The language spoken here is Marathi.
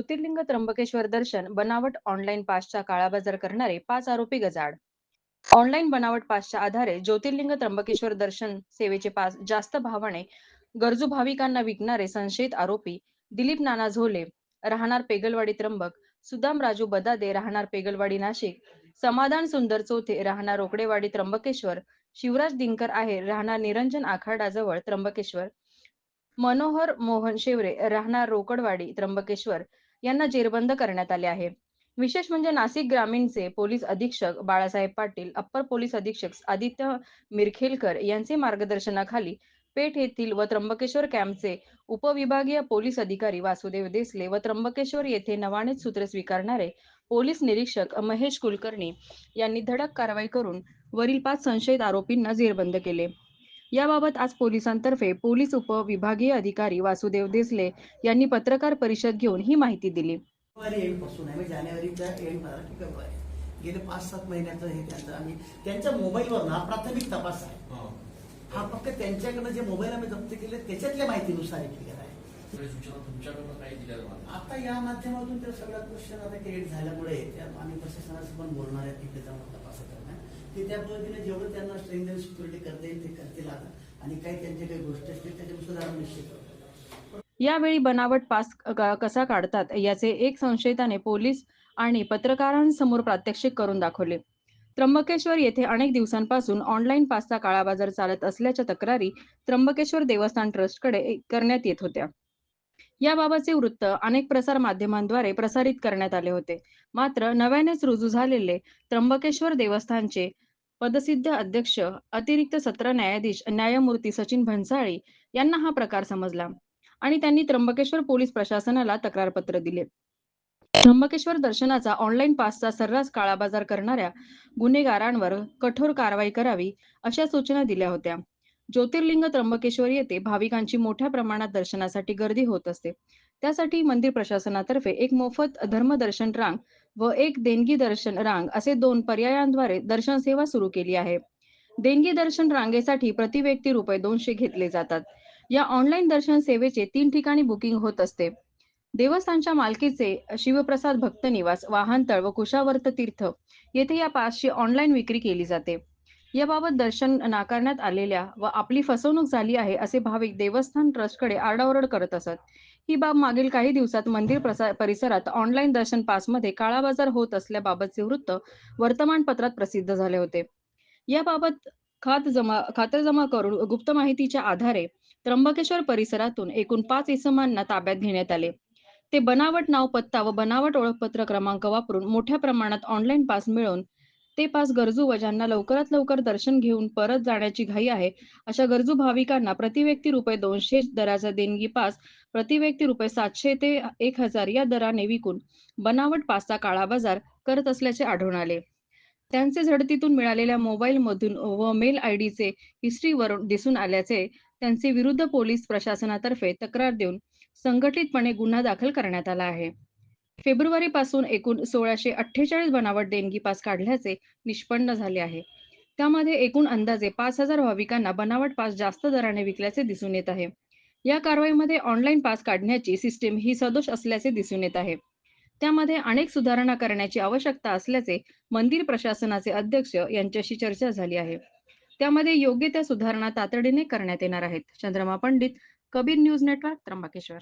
ज्योतिर्लिंग त्र्यंबकेश्वर दर्शन बनावट ऑनलाईन पासचा काळाबाजार करणारे पाच आरोपी गजाड ऑनलाईन बनावट पासच्या आधारे ज्योतिर्लिंग त्र्यंबकेश्वर दर्शन सेवेचे पास जास्त भावाने गरजू भाविकांना विकणारे संशयित आरोपी दिलीप नाना झोले राहणार पेगलवाडी त्र्यंबक सुदाम राजू बदादे राहणार पेगलवाडी नाशिक समाधान सुंदर चौथे राहणार रोकडेवाडी त्र्यंबकेश्वर शिवराज दिनकर आहे राहणार निरंजन आखाडाजवळ त्र्यंबकेश्वर मनोहर मोहन शेवरे राहणार रोकडवाडी त्र्यंबकेश्वर यांना जेरबंद करण्यात आले आहे. विशेष म्हणजे नाशिक ग्रामीणचे पोलीस अधीक्षक बाळासाहेब पाटील अप्पर पोलीस अधीक्षक आदित्य मिरखेलकर यांचे मार्गदर्शनाखाली पेठ येथील व त्र्यंबकेश्वर कॅम्पचे उपविभागीय पोलीस अधिकारी वासुदेव देसले व त्र्यंबकेश्वर येथे नवानेच सूत्र स्वीकारणारे पोलीस निरीक्षक महेश कुलकर्णी यांनी धडक कारवाई करून वरील पाच संशयित आरोपींना जेरबंद केले. याबाबत आज पोलिसांतर्फे पोलीस उपविभागीय अधिकारी वासुदेव देसले यांनी पत्रकार परिषद घेऊन ही माहिती दिली. म्हणजे गेले पाच सात महिन्याचं हे त्यांचं आम्ही त्यांच्या मोबाईलवर ना प्राथमिक तपास आहे. हा. फक्त त्यांच्याकडनं जे मोबाईल आम्ही जप्त केले त्याच्यातल्या माहितीनुसार हे क्लिअर आहे. आता या माध्यमातून त्या सगळ्या क्वेश्चन आता क्रिएट झाल्यामुळे त्या आम्ही प्रशासनाचं पण बोलणार आहे तिथे जाऊन तपास करणार. की त्या पद्धतीने जेवढं त्यांना स्ट्रेंथ सिक्युरिटी करता येईल ते आणि काही त्यांच्या काही गोष्टी असतील त्याच्यानुसार सुधारणा निश्चित यावेळी बनावट पास कसा काढतात याचे एक संशयिताने पोलीस आणि पत्रकारांसमोर प्रात्यक्षिक करून दाखवले. त्र्यंबकेश्वर येथे अनेक दिवसांपासून ऑनलाईन पासचा काळाबाजार चालत असल्याच्या तक्रारी त्र्यंबकेश्वर देवस्थान ट्रस्टकडे करण्यात येत होत्या. याबाबतचे वृत्त अनेक प्रसार माध्यमांद्वारे प्रसारित करण्यात आले होते. मात्र नव्यानेच रुजू झालेले त्र्यंबकेश्वर देवस्थानचे पदसिद्ध अध्यक्ष अतिरिक्त सत्र न्यायाधीश न्यायमूर्ती सचिन भन्साळी यांना हा प्रकार समजला आणि त्यांनी त्र्यंबकेश्वर पोलीस प्रशासनाला तक्रारपत्र दिले. त्र्यंबकेश्वर दर्शनाचा ऑनलाईन पासचा सर्रास काळाबाजार करणाऱ्या गुन्हेगारांवर कठोर कारवाई करावी अशा सूचना दिल्या होत्या. ज्योतिर्लिंग त्र्यंबकेश्वर येथे भाविकांची मोठ्या प्रमाणात दर्शनासाठी गर्दी होत असते. त्यासाठी मंदिर प्रशासनातर्फे एक मोफत धर्मदर्शन रांग व एक देणगी दर्शन रांग असे दोन पर्यायांद्वारे दर्शन सेवा सुरू केली आहे. देणगी दर्शन रांगेसाठी प्रति व्यक्ती रुपये दोनशे घेतले जातात. या ऑनलाईन दर्शन सेवेचे तीन ठिकाणी बुकिंग होत असते. देवस्थानच्या मालकीचे शिवप्रसाद भक्त निवास वाहनतळ व कुशावर्त तीर्थ येथे या पासची ऑनलाईन विक्री केली जाते. याबाबत दर्शन नाकारण्यात आलेल्या व आपली फसवणूक झाली आहे असे भाविक देवस्थान ट्रस्टकडे आरडाओरड करत असत. ही बाब मागील काही दिवसात मंदिर परिसरात ऑनलाईन दर्शन पासमध्ये काळाबाजार होत असल्याबाबतचे वृत्त वर्तमानपत्रात प्रसिद्ध झाले होते. याबाबत खात जमा खातरजमा करून गुप्त माहितीच्या आधारे त्र्यंबकेश्वर परिसरातून एकूण पाच इसमांना ताब्यात घेण्यात आले. ते बनावट नाव पत्ता व बनावट ओळखपत्र क्रमांक वापरून मोठ्या प्रमाणात ऑनलाईन पास मिळवून ते पास गरजू व ज्यांना लवकरात लवकर दर्शन घेऊन परत जाण्याची घाई आहे. अशा गरजू भाविकांना प्रतिव्यक्ती रुपये दोनशे दराचा देणगी पास प्रतिव्यक्ती रुपये सातशे ते एक हजार या दराने विकून बनावट पासचा काळाबाजार करत असल्याचे आढळून आले. त्यांचे झडतीतून मिळालेल्या मोबाईल मधून व मेल आय डीचे हिस्ट्रीवरून दिसून आल्याचे त्यांचे विरुद्ध पोलीस प्रशासनातर्फे तक्रार देऊन संघटितपणे गुन्हा दाखल करण्यात आला आहे. फेब्रुवारी पासून एकूण सोळाशे अठ्ठेचाळीस बनावट देणगी पास काढल्याचे निष्पन्न झाले आहे. त्यामध्ये एकूण अंदाजे पाच हजार भाविकांना बनावट पास जास्त दराने विकल्याचे दिसून येत आहे. या कारवाईमध्ये ऑनलाईन पास काढण्याची सिस्टीम ही सदोष असल्याचे दिसून येत आहे. त्यामध्ये अनेक सुधारणा करण्याची आवश्यकता असल्याचे मंदिर प्रशासनाचे अध्यक्ष यांच्याशी चर्चा झाली आहे. त्यामध्ये योग्य त्या सुधारणा तातडीने करण्यात येणार आहेत. Chandrama Pandit Kabir news network Trimbakeshwar.